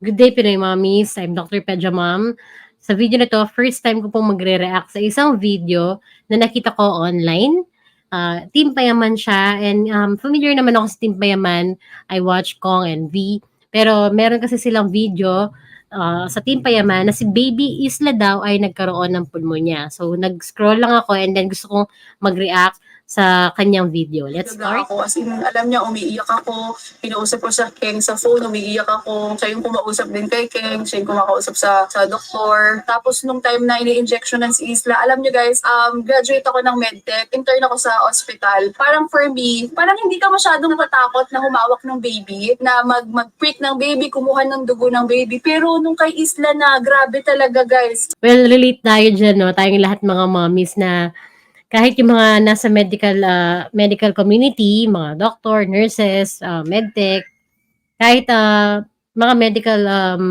Good day, Pinoy Mommies. I'm Dr. Pedja Mom. Sa video na to, first time ko pong magre-react sa isang video na nakita ko online. Uh, Team Payaman siya and um, familiar naman ako sa Team Payaman. I watch Kong and V. Pero meron kasi silang video uh, sa Team Payaman na si Baby Isla daw ay nagkaroon ng pulmonya. So nag-scroll lang ako and then gusto kong mag-react sa kanyang video. Let's start. ako. As in, alam niya, umiiyak ako. Pinausap ko sa Keng sa phone, umiiyak ako. Siya yung kumausap din kay Keng. Siya yung kumakausap sa, sa doktor. Tapos nung time na ini-injectionan si Isla, alam niyo guys, um, graduate ako ng medtech. Intern ako sa hospital. Parang for me, parang hindi ka masyadong natatakot na humawak ng baby, na mag, mag-prick ng baby, kumuha ng dugo ng baby. Pero nung kay Isla na, grabe talaga guys. Well, relate tayo dyan, no? Tayong lahat mga mommies na kahit yung mga nasa medical uh, medical community, mga doctor, nurses, uh, medtech, kahit uh, mga medical um,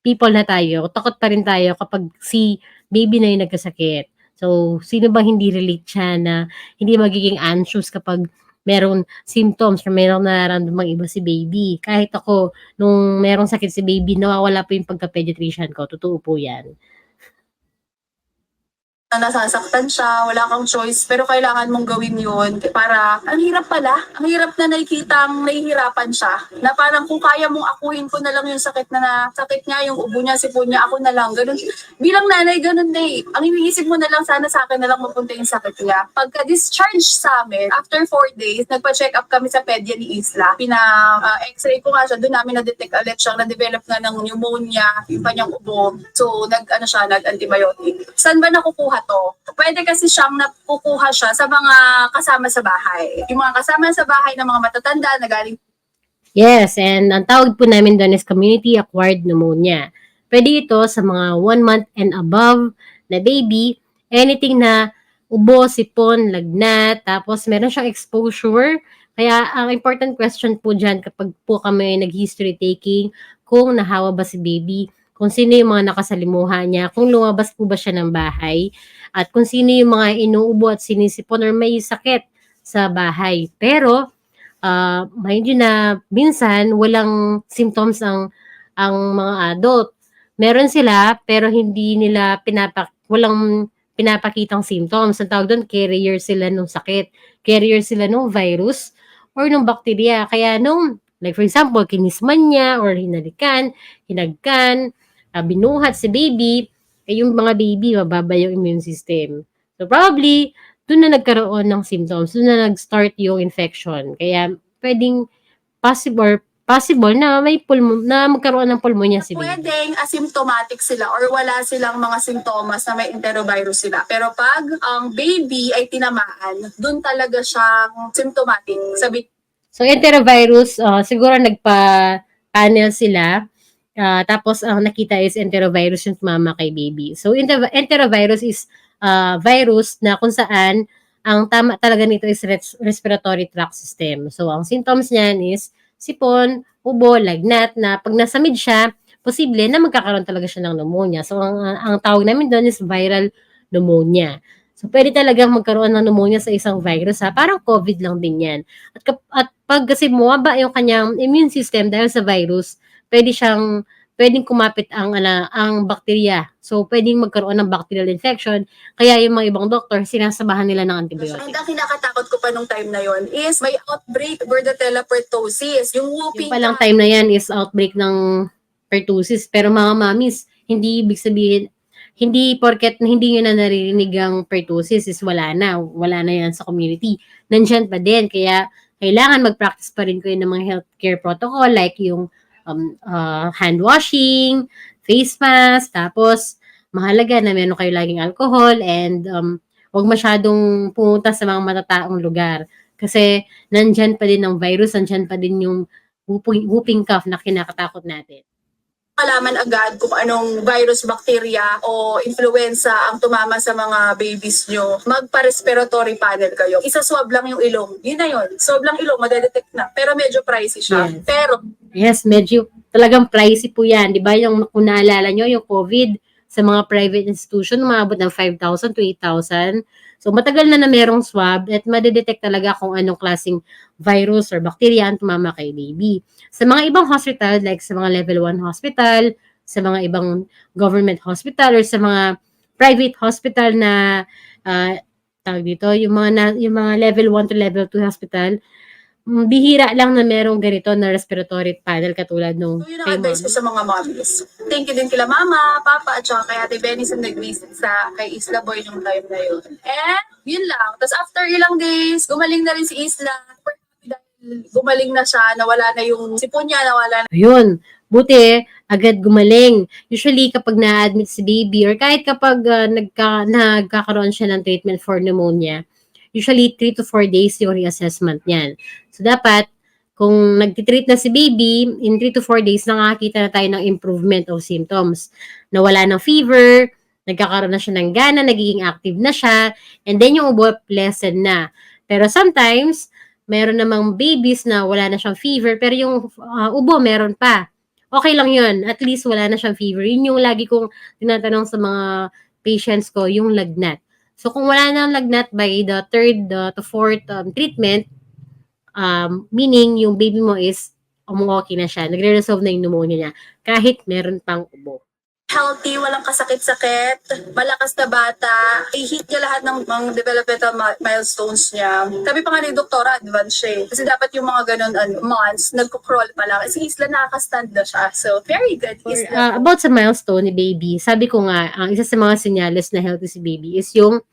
people na tayo, takot pa rin tayo kapag si baby na yung nagkasakit. So, sino ba hindi relate siya na hindi magiging anxious kapag meron symptoms or meron nararamdamang iba si baby. Kahit ako, nung merong sakit si baby, nawawala po yung pagka-pediatrician ko. Totoo po yan na nasasaktan siya, wala kang choice, pero kailangan mong gawin yun para, ang hirap pala, ang hirap na nakikita ang nahihirapan siya, na parang kung kaya mong akuhin ko na lang yung sakit na, na sakit niya, yung ubo niya, sipon niya, ako na lang, ganun. Bilang nanay, ganun na eh. Ang iniisip mo na lang, sana sa akin na lang mapunta yung sakit niya. Pagka-discharge sa amin, after four days, nagpa-check up kami sa pedya ni Isla. Pina-x-ray ko nga siya, doon namin na-detect ulit siya, na-develop nga ng pneumonia, yung kanyang ubo. So, nag, ano siya, nag-antibiotic. Saan ba nakukuha to. Pwede kasi siyang napukuha siya sa mga kasama sa bahay. Yung mga kasama sa bahay ng mga matatanda na galing Yes, and ang tawag po namin doon is community-acquired pneumonia. Pwede ito sa mga one month and above na baby, anything na ubo, sipon, lagnat, tapos meron siyang exposure. Kaya ang important question po dyan kapag po kami nag-history taking, kung nahawa ba si baby, kung sino yung mga nakasalimuha niya, kung lumabas po ba siya ng bahay, at kung sino yung mga inuubo at sinisipon or may sakit sa bahay. Pero, uh, mind you na minsan walang symptoms ang ang mga adult. Meron sila pero hindi nila pinapak walang pinapakitang symptoms. Ang tawag doon, carrier sila ng sakit. Carrier sila ng virus or ng bacteria. Kaya nung, like for example, kinisman niya or hinalikan, hinagkan, uh, binuhat si baby, eh yung mga baby, mababa yung immune system. So probably, doon na nagkaroon ng symptoms, doon na nag-start yung infection. Kaya pwedeng possible possible na may pulmo na magkaroon ng pulmonya si baby. Pwedeng asymptomatic sila or wala silang mga simptomas na may enterovirus sila. Pero pag ang baby ay tinamaan, doon talaga siyang symptomatic. Sabi So enterovirus, uh, siguro nagpa-panel sila Uh, tapos ang nakita is enterovirus yung tumama kay baby. So enter- enterovirus is uh, virus na kung saan ang tama talaga nito is res- respiratory tract system. So ang symptoms niyan is sipon, ubo, lagnat na pag nasamid siya, posible na magkakaroon talaga siya ng pneumonia. So ang, ang tawag namin doon is viral pneumonia. So pwede talagang magkaroon ng pneumonia sa isang virus ha. Parang COVID lang din yan. At, at pag kasi bumaba yung kanyang immune system dahil sa virus, pwede siyang pwedeng kumapit ang ala, ang bakterya. So pwedeng magkaroon ng bacterial infection. Kaya yung mga ibang doktor sinasabahan nila ng antibiotic. Ang kinakatakot ko pa nung time na yon is may outbreak Bordetella pertussis. Yung whooping Yung palang time na yan is outbreak ng pertussis. Pero mga mamis, hindi ibig sabihin hindi porket hindi nyo na naririnig ang pertussis is wala na. Wala na yan sa community. Nandyan pa din. Kaya kailangan mag-practice pa rin kayo ng mga healthcare protocol like yung um, uh, hand washing, face mask, tapos mahalaga na meron kayo laging alcohol and um, huwag masyadong pumunta sa mga matataong lugar. Kasi nandyan pa din ang virus, nandyan pa din yung whooping, whooping cough na kinakatakot natin malaman agad kung anong virus, bacteria o influenza ang tumama sa mga babies nyo, magpa-respiratory panel kayo. Isa swab lang yung ilong. Yun na yun. Swab lang ilong, madedetect na. Pero medyo pricey siya. Yes. Pero Yes, medyo talagang pricey po yan. Di ba yung kung naalala nyo, yung COVID, Sa mga private institution, umabot ng 5,000 to 8,000. So, matagal na na merong swab at madedetect talaga kung anong klaseng virus or bacteria ang tumama kay baby. Sa mga ibang hospital, like sa mga level 1 hospital, sa mga ibang government hospital or sa mga private hospital na ah, tawag dito, yung mga na, yung mga level 1 to level 2 hospital, bihira lang na merong ganito na respiratory panel katulad nung So, yun ang advice ko sa mga mommies. Thank you din kila mama, papa, at saka kay ate Benny sa nag-visit sa kay Isla Boy nung time na yun. And, yun lang. Tapos after ilang days, gumaling na rin si Isla. Gumaling na siya, nawala na yung sipon niya, nawala na. Ayun, buti, agad gumaling. Usually, kapag na-admit si baby or kahit kapag ah, nagka, nagkakaroon siya ng treatment for pneumonia, usually 3 to 4 days yung reassessment niyan. So, dapat, kung nagtitreat na si baby, in 3 to 4 days, nakakita na tayo ng improvement of symptoms. Nawala ng fever, nagkakaroon na siya ng gana, nagiging active na siya, and then yung ubo lessen na. Pero sometimes, meron namang babies na wala na siyang fever, pero yung ah, ubo meron pa. Okay lang yun. At least wala na siyang fever. Yun yung lagi kong tinatanong sa mga patients ko, yung lagnat. So kung wala na ang lagnat by the third uh, to fourth um, treatment, um, meaning yung baby mo is umuokay na siya, nagre-resolve na yung pneumonia niya, kahit meron pang ubo. Healthy, walang kasakit-sakit, malakas na bata, i-hit niya lahat ng mga developmental mi- milestones niya. Sabi pa nga ni Doktora, advance siya eh. Kasi dapat yung mga ganun ano, months, nagko-crawl pa lang. Si Isla nakaka-stand na siya. So, very good. Isla. uh, about sa milestone ni baby, sabi ko nga, ang isa sa mga senyales na healthy si baby is yung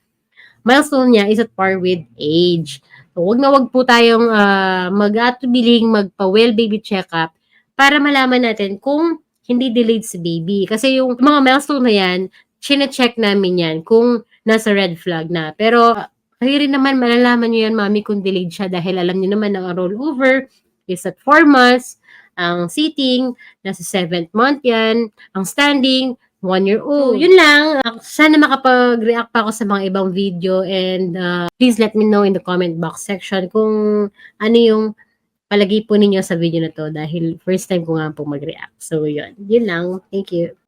milestone niya is at par with age. So, wag na wag po tayong uh, mag-atubiling magpa-well baby checkup para malaman natin kung hindi delayed si baby. Kasi yung mga milestone na yan, chine-check namin yan kung nasa red flag na. Pero, uh, kayo rin naman, malalaman nyo yan, mami, kung delayed siya dahil alam nyo naman ang rollover is at 4 months, ang sitting, nasa 7th month yan, ang standing, 1 year old. Yun lang. Uh, Sana makapag-react pa ako sa mga ibang video and uh, please let me know in the comment box section kung ano yung palagi po ninyo sa video na to dahil first time ko nga po mag-react. So, yun. Yun lang. Thank you.